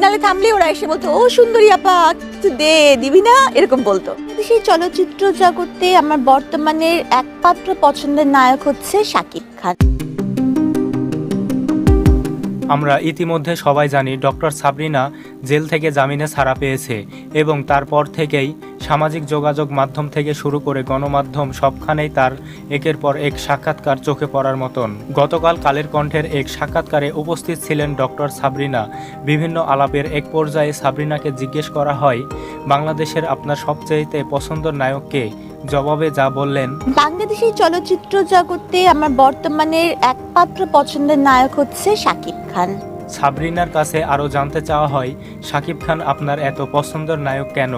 সিগনালে থামলে ওরা এসে বলতো ও সুন্দরী আপা কিছু দে দিবি না? এরকম বলতো। সেই চলচ্চিত্র জগতে আমার বর্তমানের একমাত্র পছন্দের নায়ক হচ্ছে শাকিব খান। আমরা ইতিমধ্যে সবাই জানি ডক্টর সাবরিনা জেল থেকে জামিনে ছাড়া পেয়েছে এবং তারপর থেকেই সামাজিক যোগাযোগ মাধ্যম থেকে শুরু করে গণমাধ্যম সবখানেই তার একের পর এক সাক্ষাৎকার চোখে পড়ার মতন। গতকাল কালের কণ্ঠের এক সাক্ষাৎকারে উপস্থিত ছিলেন ডক্টর সাবরিনা। বিভিন্ন আলাপের এক পর্যায়ে সাবরিনাকে জিজ্ঞেস করা হয় বাংলাদেশের আপনার সবচেয়েতে পছন্দের নায়ককে জবাবে যা বললেন বাংলাদেশি চলচ্চিত্র জগতে আমার বর্তমানের একমাত্র পছন্দের নায়ক হচ্ছে শাকিব খান। সাবরিনার কাছে আরও জানতে চাওয়া হয় শাকিব খান আপনার এত পছন্দের নায়ক কেন?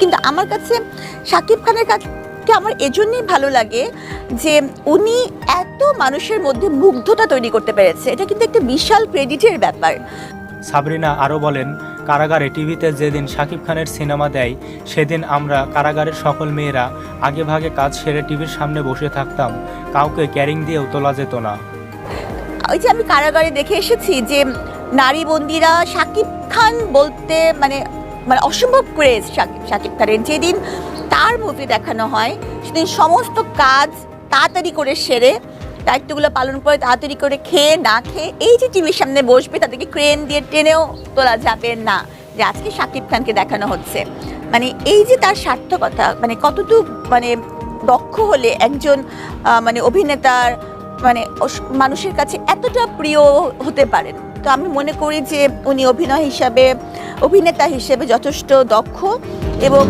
কিন্তু আমার কাছে শাকিব খানের কাছে আমার এজন্যই ভালো লাগে যে উনি এত মানুষের মধ্যে মুগ্ধতা তৈরি করতে পেরেছে। এটা কিন্তু একটা বিশাল ক্রেডিটের ব্যাপার। সাবরিনা আরও বলেন কারাগারে টিভিতে যেদিন শাকিব খানের সিনেমা দেয় সেদিন আমরা কারাগারের সকল মেয়েরা আগেভাগে কাজ সেরে টিভির সামনে বসে থাকতাম। কাউকে ক্যারিং দিয়েও তোলা যেত না। ওই যে আমি কারাগারে দেখে এসেছি যে নারী বন্দিরা শাকিব খান বলতে মানে মানে অসম্ভব ক্রেজ শাকিব শাকিব খানের যেদিন তার মুভি দেখানো হয়, সেদিন সমস্ত কাজ তাড়াতাড়ি করে সেরে, দায়িত্বগুলো পালন করে তাড়াতাড়ি করে খেয়ে না খেয়ে এই যে টিভির সামনে বসবে, তাদেরকে ক্রেন দিয়ে টেনেও তোলা যাবে না, যে আজকে শাকিব খানকে দেখানো হচ্ছে। মানে এই যে তার সার্থকতা মানে কতটুকু মানে দক্ষ হলে একজন মানে অভিনেতার মানে মানুষের কাছে এতটা প্রিয় হতে পারেন। তো আমি মনে করি যে উনি অভিনয় হিসাবে অভিনেতা হিসেবে যথেষ্ট দক্ষ এবং